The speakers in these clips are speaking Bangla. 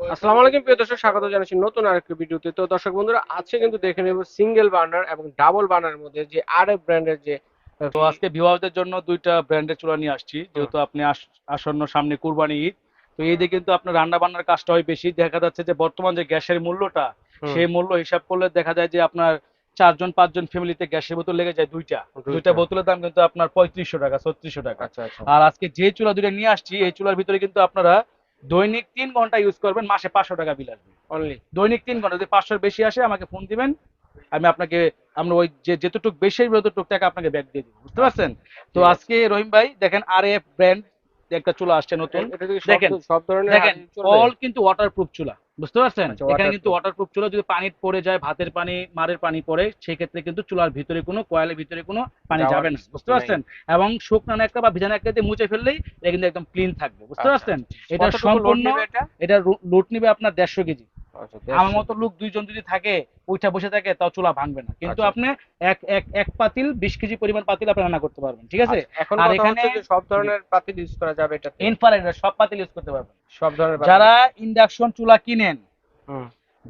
আসসালামু আলাইকুম প্রিয় দর্শক স্বাগত জানাচ্ছি নতুন আরেকটি ভিডিওতে। তো দর্শক বন্ধুরা আজকে কিন্তু দেখে নেব সিঙ্গেল বার্নার এবং ডাবল বার্নারের মধ্যে যে আর এফ ব্র্যান্ডের যে তো আজকে ভিউয়ারদের জন্য দুইটা ব্র্যান্ডের চুলা নিয়ে আসছি। যেহেতু আপনি আসন্ন সামনে কুরবানি ঈদ তো ঈদে কিন্তু আপনার রান্না বান্নার কাজটা হয় বেশি। দেখা যাচ্ছে যে বর্তমান যে গ্যাসের মূল্যটা সেই মূল্য হিসাব করলে দেখা যায় যে আপনার চারজন পাঁচজন ফ্যামিলিতে গ্যাসের বোতল লেগে যায় দুইটা। দুইটা। দুইটা বোতলের দাম কিন্তু আপনার পঁয়ত্রিশশো টাকা ছত্রিশশো টাকা। আচ্ছা আচ্ছা। আর আজকে যে চুলা দুইটা নিয়ে আসছি এই চুলার ভিতরে কিন্তু আপনারা দৈনিক তিন ঘণ্টা ইউজ করবেন মাসে পাঁচশো টাকা বিল আসবে। অনলি দৈনিক তিন ঘণ্টা যদি পাঁচশোর বেশি আসে আমাকে ফোন দিবেন আমি আপনাকে আমরা ওই যে যেতটুক বেশি যতটুক টাকা আপনাকে ব্যাক দিয়ে দিব বুঝতে পারছেন? তো আজকে রহিম ভাই দেখেন আর এফ ব্র্যান্ড একটা চুলা আসছে নতুন। দেখেন, সব ধরনের দেখেন অল কিন্তু ওয়াটারপ্রুফ চুলা। বুঝতে পারছেন? আচ্ছা, এখানে কিন্তু ওয়াটারপ্রুফ চুলা যদি পানি পড়ে যায় ভাতের পানি মারের পানি পড়ে সেক্ষেত্রে কিন্তু চুলার ভিতরে কোনো কয়েলের ভিতরে কোনো পানি যাবে না। বুঝতে পারছেন? এবং শুকনো একটা বা ভিজানো একটা দিয়ে মুছে ফেললেই এটা কিন্তু একদম ক্লিন থাকবে। বুঝতে আচ্ছা, পারছেন? আচ্ছা। এটা সম্পূর্ণ এটা? লোড নিবে আপনার দেড়শো কেজি। আমার মতো লোক দুইজন যদি থাকে ওইটা বসে থাকে তাও চুলা ভাঙবে না। কিন্তু আচ্ছা। আপনি এক এক এক পাতিল বিশ কেজি পরিমাণ পাতিল আপনি রান্না করতে পারবেন ঠিক আছে? আচ্ছা, আর এখানে- সব ধরনের পাতিল ইউজ করা যাবে এটা ইনফ্রারেড সব পাতিল ইউজ করতে পারবেন। সব ধরনের যারা ইন্ডাকশন চুলা কিনেন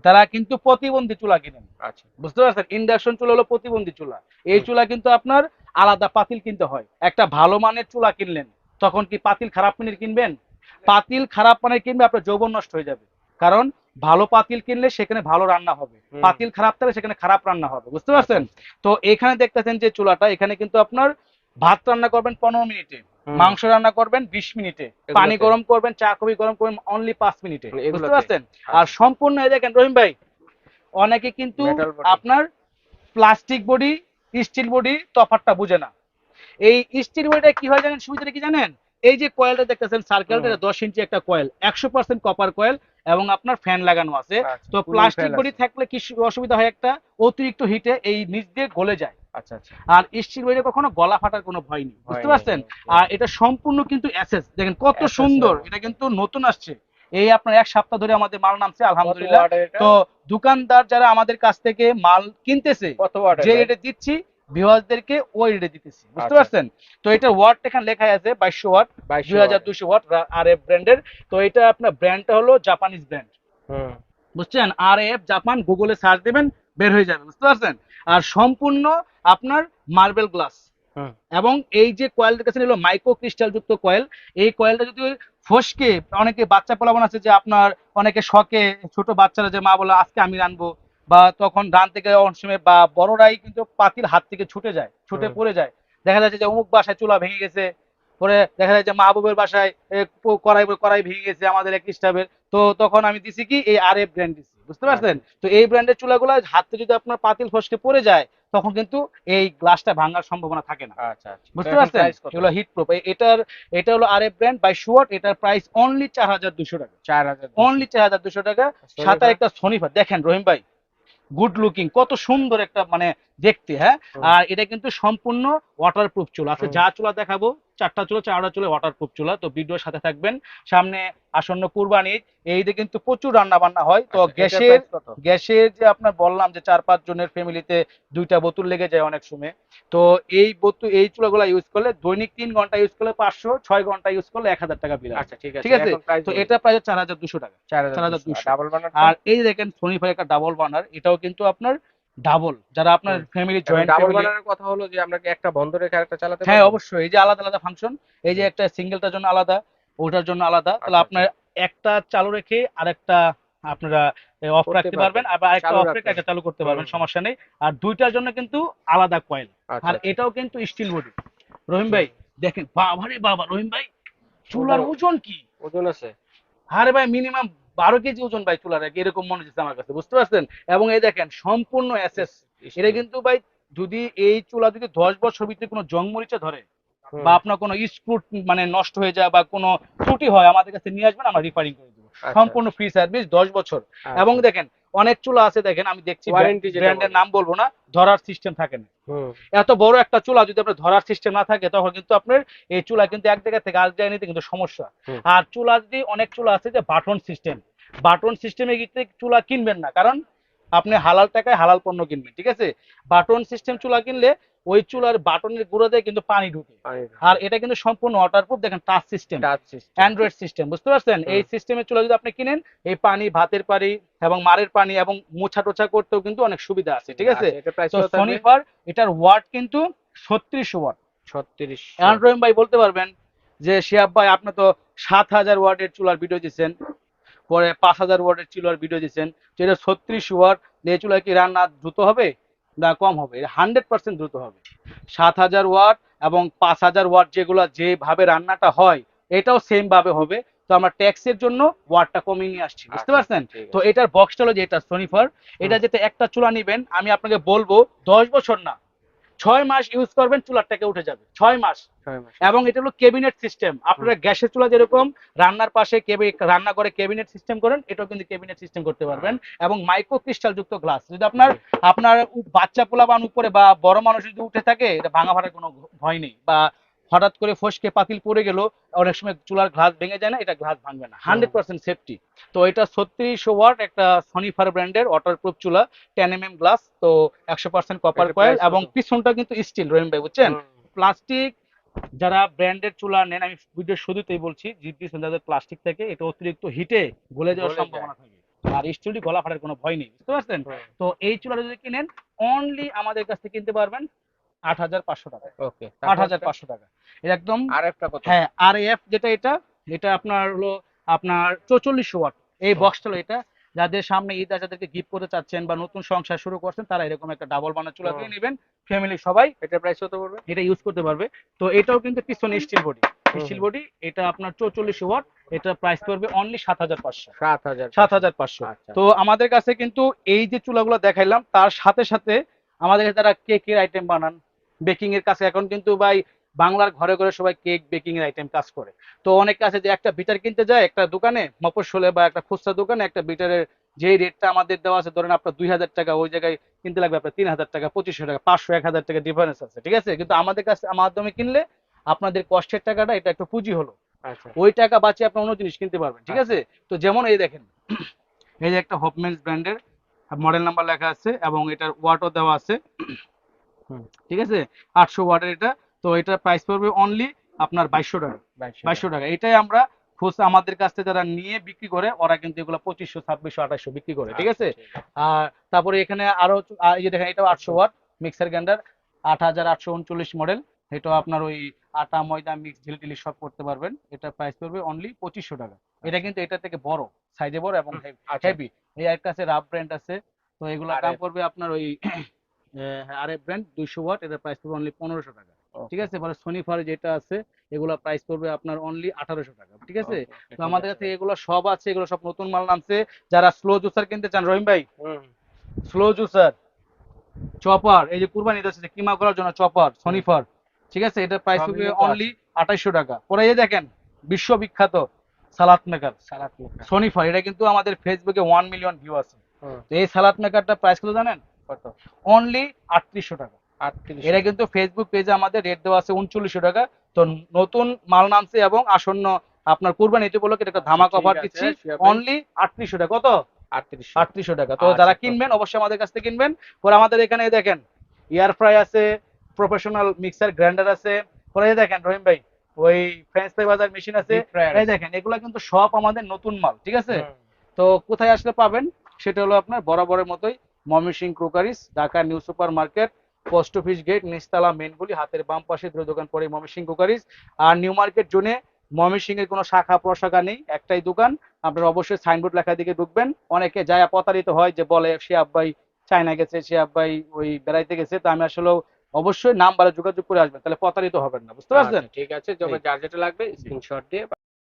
তারা কিন্তু প্রতিবন্ধী চুলা কিনেন। আচ্ছা। বুঝতে পারছেন? ইন্ডাকশন চুলা হলো প্রতিবন্ধী চুলা। এই চুলা কিন্তু আপনার আলাদা পাতিল কিনতে হয়। একটা ভালো মানের চুলা কিনলেন তখন কি পাতিল খারাপ মানের কিনবেন? পাতিল খারাপ মানের কিনবে আপনার যৌবন নষ্ট হয়ে যাবে। কারণ ভালো পাতিল কিনলে সেখানে ভালো রান্না হবে। পাতিল খারাপ থাকলে সেখানে খারাপ রান্না হবে বুঝতে পারছেন? তো এখানে দেখতেছেন যে চুলাটা এখানে কিন্তু আপনার ভাত রান্না করবেন পনেরো মিনিটে মাংস রান্না করবেন বিশ মিনিটে পানি গরম করবেন চা কফি গরম করবেন অনলি পাঁচ মিনিটে মানে বুঝতে পারছেন? আর সম্পূর্ণ দেখেন রহিম ভাই অনেকে কিন্তু আপনার প্লাস্টিক বডি স্টিল বডি তফাৎটা বুঝে না। এই স্টিল বডিটা কি হয় জানেন সুবিধাটা কি জানেন? এই যে কয়েলটা দেখতেছেন সার্কেলটা দশ ইঞ্চি একটা কয়েল একশো পার্সেন্ট কপার কয়েল এবং আপনার ফ্যান লাগানো আছে। আচ্ছা, তো প্লাস্টিক বডি থাকলে কি অসুবিধা হয় একটা? অতিরিক্ত হিটে এই নিচ দিয়ে গলে যায়। আচ্ছা আচ্ছা। আর স্টিল বডিতে কখনো গলা ফাটার কোনো ভয় নেই বুঝতে পারছেন? আর এটা সম্পূর্ণ কিন্তু অ্যাসেস দেখেন কত সুন্দর এটা কিন্তু নতুন আসছে। এই আপনার এক সপ্তাহ ধরে আমাদের মাল নামছে আলহামদুলিল্লাহ। তো দোকানদার যারা আমাদের কাছ থেকে মাল কিনতেছে যে রেটে দিচ্ছি ভিউয়ারদেরকে ওই রেটে দিতেছি বুঝতে আচ্ছা। পারছেন? তো এটা ওয়াট এখানে লেখা আছে বাইশশো ওয়াট 2200 দুই হাজার দুশো ওয়াট আর এফ ব্র্যান্ডের। তো এটা আপনার ব্র্যান্ডটা হলো জাপানিজ ব্র্যান্ড। হুম, বুঝছেন? আর এফ জাপান গুগলে সার্চ দিবেন বের হয়ে যাবে বুঝতে পারছেন? আর সম্পূর্ণ আপনার মার্বেল গ্লাস। এবং এই যে কয়েলটা কাছে হলো মাইক্রো ক্রিস্টাল যুক্ত কয়েল এই কয়েলটা যদি ফসকে অনেকে বাচ্চা পোলাবান আছে যে আপনার অনেকে শখে ছোট বাচ্চারা যে মা বলে আজকে আমি রানবো বা তখন ডান থেকে অনেক সময় বা বড়রাই কিন্তু পাতিল হাত থেকে ছুটে যায় ছুটে পড়ে যায়। দেখা যাচ্ছে যে অমুক বাসায় চুলা ভেঙে গেছে পরে দেখা যায় যে মাহবুবের বাসায় কড়াই কড়াই ভেঙে গেছে আমাদের এক স্টাফের। তো তখন আমি দিছি কি এই আর এফ ব্র্যান্ড দিছি বুঝতে পারছেন? তো এই ব্র্যান্ডের চুলাগুলো হাতে যদি আপনার পাতিল ফসকে পড়ে যায় তখন কিন্তু এই গ্লাসটা ভাঙার সম্ভাবনা থাকে না। আচ্ছা আচ্ছা। বুঝতে পারছেন? এগুলো হিট প্রুফ এটার এটা হলো আর এফ ব্র্যান্ড বাই শুয়াট এটার প্রাইস অনলি চার হাজার দুশো টাকা। চার হাজার অনলি চার হাজার দুশো টাকা। সাথে? একটা সনিফা দেখেন রহিম ভাই গুড লুকিং কত সুন্দর একটা মানে দেখতে হ্যাঁ আর এটা কিন্তু সম্পূর্ণ ওয়াটারপ্রুফ চুলা আছে। যা চুলা দেখাবো চারটা চুলা চারটা চুলা ওয়াটারপ্রুফ চুলা। তো ভিডিওর সাথে থাকবেন। সামনে আসন্ন কুরবানি এইদিকে কিন্তু প্রচুর রান্না বান্না হয়। তো আচ্ছা, গ্যাসের গ্যাসের যে আপনার বললাম যে চার পাঁচ জনের ফ্যামিলিতে দুইটা বোতল লেগে যায় অনেক সময়। তো এই বোতল এই চুলাগুলো ইউজ করলে দৈনিক তিন ঘণ্টা ইউজ করলে পাঁচশো ছয় ঘণ্টা ইউজ করলে এক হাজার টাকা বিল আচ্ছা ঠিক আছে ঠিক আছে? তো এটা প্রায় চার হাজার দুশো টাকা। 4200 4200 ডাবল বানার আর এই দেখেন সোনি ভাই একটা ডাবল বানার এটাও কিন্তু আপনার ডাবল যারা আপনার ফ্যামিলি জয়েন্ট ডাবল বানানোর কথা হলো যে আমরা একটা বন্ধ রেখে আরেকটা চালাতে হ্যাঁ অবশ্যই এই যে আলাদা আলাদা ফাংশন এই যে একটা সিঙ্গেলটার জন্য আলাদা ওটার জন্য আলাদা তাহলে আচ্ছা, আপনার একটা চালু রেখে আরেকটা আপনারা অফ রাখতে পারবেন। আবার আরেকটা অফ রেখে একটা চালু করতে পারবেন সমস্যা নেই। আর দুইটার জন্য কিন্তু আলাদা কয়েল আচ্ছা, আর আচ্ছা। এটাও কিন্তু স্টিল বডি রহিম ভাই দেখেন বাবারে বাবা রহিম ভাই চুলার ওজন কি? ওজন আছে। আরে ভাই মিনিমাম বারো কেজি ওজন ভাই চুলার এরকম মনে হচ্ছে আমার কাছে বুঝতে পারছেন? এবং এই দেখেন সম্পূর্ণ অ্যাসেস এটা কিন্তু ভাই যদি এই চুলা যদি দশ বছর ভিতরে কোনো জং মরিচা ধরে বা আপনার কোনো স্ক্রুট মানে নষ্ট হয়ে যায় বা কোনো ত্রুটি হয় আমাদের কাছে নিয়ে আসবেন আমরা রিপেয়ারিং করে দেবো। আচ্ছা, সম্পূর্ণ ফ্রি সার্ভিস দশ বছর। আচ্ছা। এবং দেখেন অনেক চুলা আছে দেখেন আমি দেখছি ব্র্যান্ডের নাম বলব না ধরার সিস্টেম থাকে না। এত বড় একটা চুলা যদি আপনার ধরার সিস্টেম না থাকে তখন কিন্তু আপনার এই চুলা কিন্তু এক জায়গা থেকে আরেক জায়গায় নিতে কিন্তু সমস্যা। আর চুলা যদি অনেক চুলা আছে যে বাটন সিস্টেম বাটন সিস্টেমে গিয়ে চুলা কিনবেন না কারণ আপনি হালাল টাকায় হালাল পণ্য কিনবেন ঠিক আছে? বাটন সিস্টেম চুলা কিনলে ওই চুলার বাটনের গুঁড়োতে কিন্তু পানি ঢুকে। আর এটা কিন্তু সম্পূর্ণ ওয়াটারপ্রুফ দেখেন টাচ সিস্টেম অ্যান্ড্রয়েড সিস্টেম বুঝতে পারছেন। এই সিস্টেমের চুলা যদি আপনি কিনেন এই পানি ভাতের পানি এবং মারের পানি এবং মোছা টোছা করতেও কিন্তু অনেক সুবিধা আছে ঠিক আছে? সনিফার এটার ওয়াট কিন্তু ছত্রিশ ওয়াট 36 অ্যান্ড্রয়েড ভাই বলতে পারবেন যে শিয়াব ভাই আপনি তো সাত হাজার ওয়াটের চুলার ভিডিও দিচ্ছেন। পরে পাঁচ হাজার ওয়াটের চুলার ভিডিও দিচ্ছেন যেটা ছত্রিশ ওয়াট এই চুলায় কি রান্না দ্রুত হবে না কম হবে? হান্ড্রেড পার্সেন্ট দ্রুত হবে। সাত হাজার ওয়াট এবং পাঁচ হাজার ওয়াট যেগুলো যেভাবে রান্নাটা হয় এটাও সেম ভাবে হবে। তো আমরা ট্যাক্সের জন্য ওয়াটটা কমিয়ে নিয়ে আসছি বুঝতে আচ্ছা, পারছেন তো এটার বক্সটা হলো যেটা সোনিফার এটা যেটা একটা চুলা নিবেন আমি আপনাকে বলব দশ বছর না ছয় মাস ইউজ করবেন চুলার থেকে উঠে যাবে। ছয় মাস। এবং এটা হলো কেবিনেট সিস্টেম আপনারা গ্যাসের চুলা যেরকম রান্নার পাশে রান্না করে কেবিনেট সিস্টেম করেন এটাও কিন্তু কেবিনেট সিস্টেম করতে পারবেন। এবং মাইক্রো ক্রিস্টাল যুক্ত গ্লাস যদি আপনার আপনার বাচ্চা বাচ্চা পোলাবান উপরে বা বড় মানুষ যদি উঠে থাকে এটা ভাঙা ফাটার কোনো ভয় নেই। বা হঠাৎ করে ফসকে পাতিল পড়ে গেল অনেক সময় চুলার গ্লাস ভেঙে যায় না এটা গ্লাস ভাঙবে না। হান্ড্রেড পার্সেন্ট সেফটি তো এটা ছত্রিশ ওয়াট একটা সনিফার ব্র্যান্ডের ওয়াটারপ্রুফ চুলা টেন এম এম গ্লাস তো একশো পার্সেন্ট কপার কয়েল এবং পিছনটা কিন্তু স্টিল রহিম ভাই বুঝছেন? প্লাস্টিক যারা ব্র্যান্ডের চুলা নেন আমি ভিডিও শুরুতেই বলছি জিপি যাদের প্লাস্টিক থেকে এটা অতিরিক্ত হিটে গলে যাওয়ার সম্ভাবনা থাকে। আর স্টিলটি গলা ফাটার কোনো ভয় নেই বুঝতে পারছেন? তো এই চুলাটা যদি কিনেন অনলি আমাদের কাছ থেকে কিনতে পারবেন আট হাজার পাঁচশো টাকা। ওকে আট হাজার পাঁচশো টাকা। এটা একদম আর একটা কত হ্যাঁ আর এফ যেটা এটা এটা আপনার হলো আপনার চৌচল্লিশ ওয়াট। এই বক্সটা হলো এটা। যাদের সামনে ঈদ আছে যাদেরকে গিফট করতে চাচ্ছেন বা নতুন সংসার শুরু করছেন তারা এরকম একটা ডাবল বানা চুলা। কিনে নেবেন। ফ্যামিলি সবাই এটা প্রাইস কত পড়বে? এটা ইউজ করতে পারবে। তো এটাও কিন্তু পিছনে স্টিল বডি। স্টিল বডি এটা আপনার চৌচল্লিশ ওয়াট। এটা প্রাইস পড়বে অনলি সাত হাজার পাঁচশো। 7000 সাত হাজার পাঁচশো। আচ্ছা। তো আমাদের কাছে কিন্তু এই যে চুলাগুলো দেখাইলাম তার সাথে সাথে আমাদের কাছে তারা কেকের আইটেম বানান? বেকিং এর কাছে। এখন কিন্তু ভাই বাংলার ঘরে ঘরে সবাই কেক বেকিং এর আইটেম কাজ করে। তো অনেকে আছে যে একটা বিটার কিনতে যায় একটা দোকানে মফস্বলে বা একটা খুচরা দোকানে একটা বিটারের যেই রেটটা আমাদের দেওয়া আছে ধরেন আপনার দুই হাজার টাকা ওই জায়গায় কিনতে লাগবে আপনার তিন হাজার টাকা পঁচিশশো টাকা পাঁচশো এক হাজার টাকা ডিফারেন্স আছে ঠিক আছে? কিন্তু আমাদের কাছে মাধ্যমে কিনলে আপনাদের কষ্টের টাকাটা এটা একটা পুঁজি হলো। আচ্ছা। ওই টাকা বাঁচিয়ে আপনি অন্য জিনিস কিনতে পারবেন ঠিক আছে? তো যেমন এই দেখেন এই যে একটা হপমেন্স ব্র্যান্ডের মডেল নাম্বার লেখা আছে এবং এটার ওয়াটও দেওয়া আছে। ঠিক আছে? আটশো ওয়াটের এটা। তো এটা প্রাইস পড়বে অনলি আপনার বাইশশো টাকা। 2200 বাইশশো টাকা। এটাই আমরা খুচরা আমাদের কাছ থেকে যারা নিয়ে বিক্রি করে ওরা কিন্তু এগুলো পঁচিশশো ছাব্বিশশো আঠাশশো বিক্রি করে ঠিক আছে? আচ্ছা, আর তারপরে এখানে আরও এই যে দেখেন এটাও আটশো ওয়াট মিক্সার গ্রাইন্ডার আট হাজার আটশো উনচল্লিশ মডেল এটা আপনার ওই আটা ময়দা মিক্স ঝিল সব করতে পারবেন। এটা প্রাইস পড়বে অনলি পঁচিশশো টাকা। এটা কিন্তু এটা থেকে বড় সাইজে বড় এবং আচ্ছা। হেভি এই একটা আছে রাফ ব্র্যান্ড আছে। তো এগুলো দাম পড়বে আপনার ওই আর ব্র্যান্ড দুইশো ওয়াট এটার প্রাইস পড়বে অনলি পনেরোশো টাকা। ঠিক আছে? এবারে সোনিফার যেটা আছে এগুলো প্রাইস পড়বে আপনার অনলি আঠারোশো টাকা। ঠিক আছে? তো আমাদের কাছে এগুলো সব আছে এগুলো সব নতুন মাল নামছে যারা স্লো জুসার কিনতে চান রহিম ভাই স্লো জুসার চপার এই যে কুরবানি আছে কিমা করার জন্য চপার সোনি ফার ঠিক আছে? এটা প্রাইস হবে অনলি আঠাইশশো টাকা। পরে এই দেখেন বিশ্ববিখ্যাত salad maker salad maker. Sony fur এটা কিন্তু আমাদের ফেসবুকে ওয়ান মিলিয়ন ভিউ আছে। তো এই সালাদ মেকারটা প্রাইস কত জানেন? কত? অনলি আটত্রিশশো টাকা। এটা কিন্তু ফেসবুক পেজে আমাদের রেট দেওয়া আছে উনচল্লিশশো টাকা। তো নতুন মাল নামছে এবং আসন্ন আপনার কুরবানি ঈদ উপলক্ষে একটা অফার দিচ্ছি। অনলি আটত্রিশশো টাকা। কত? আটত্রিশশো। টাকা। তো আচ্ছা, যারা কিনবেন অবশ্যই আমাদের কাছ থেকে কিনবেন। পরে আমাদের এখানে দেখেন এয়ার ফ্রাই আছে প্রফেশনাল মিক্সার গ্রাইন্ডার আছে। পরে দেখেন রহিম ভাই ওই ফ্রেঞ্চ ফ্রাই বাজার মেশিন আছে। এই দেখেন এগুলো কিন্তু সব আমাদের নতুন মাল ঠিক আছে? তো কোথায় আসলে পাবেন? সেটা হলো আপনার বরাবরের মতোই Mymensingh crockeries Dhaka new super market post office gate নিচতলা মেনগুলি হাতের বাম পাশে দুটো দোকান পরে ময়মনসিং ক্রোকারিস আর নিউ মার্কেট জোনে এর কোনো শাখা প্রশাখা নেই একটাই দোকান। আপনারা অবশ্যই সাইনবোর্ড লেখা দিকে ঢুকবেন। অনেকে যায় প্রতারিত হয় যে বলে সে আব্বাই চায়না গেছে সে আব্বাই ওই বেড়াইতে গেছে। তো আমি আসলে অবশ্যই নাম্বারে যোগাযোগ করে আসবেন তাহলে প্রতারিত হবেন না বুঝতে পারছেন? আচ্ছা, ঠিক আছে এই। যার যেটা লাগবে স্ক্রিনশট দিয়ে